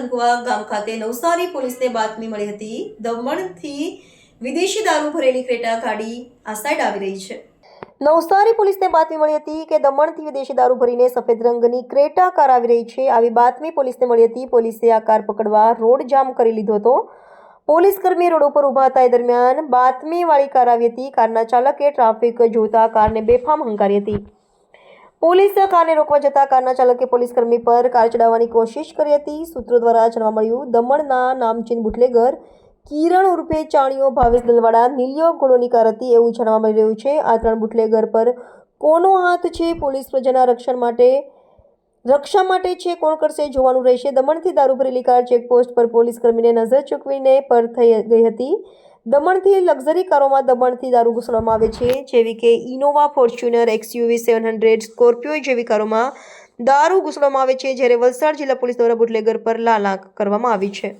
કઠુઆ ગામ ખાતે નવસારી પોલીસને બાતમી મળી હતી. દમણથી વિદેશી દારૂ ભરેલી ક્રેટા ગાડી આ સાઈડ આવી રહી છે. નવસારી પોલીસને બાતમી મળી હતી કે દમણથી વિદેશી દારૂ ભરીને સફેદ રંગની ક્રેટા કાર આવી રહી છે. આવી બાતમી પોલીસને મળી હતી. પોલીસે આ કાર પકડવા રોડ જામ કરી લીધો હતો. પોલીસ કર્મી રોડ ઉપર ઊભા હતા. એ દરમિયાન બાતમીવાળી કાર આવી હતી. કારના ચાલકે ટ્રાફિક જોતા કારને બેફામ હંકારી હતી. પોલીસે કારને રોકવા જતા કારના ચાલકે પોલીસ કર્મી પર કાર ચડાવવાની કોશિશ કરી હતી. સૂત્રો દ્વારા જાણવા મળ્યું, દમણના નામચીન બુટલેગર કિરણ ઉર્ફે ચાણીઓ ભાવેશ દલવાડા નીલિયો ઘોડોની કાર હતી એવું જાણવા મળી રહ્યું છે. આ ત્રણ બુટલેગર પર કોનો હાથ છે, પોલીસ પ્રજાના રક્ષણ માટે, રક્ષા માટે છે, કોણ કરશે જોવાનું રહેશે. દમણથી દારૂ ભરેલી કાર ચેકપોસ્ટ પર પોલીસ કર્મીને નજર ચૂકવીને પર થઈ ગઈ હતી. દમણથી લક્ઝરી કારોમાં દમણથી દારૂ ઘૂસવામાં આવે છે, જેવી કે Innova Fortuner XUV seven hundred, Scorpio જેવી કારોમાં દારૂ ઘૂસવામાં આવે છે, જ્યારે વલસાડ જિલ્લા પોલીસ દ્વારા બુટલેગર પર લાલાક કરવામાં આવી છે.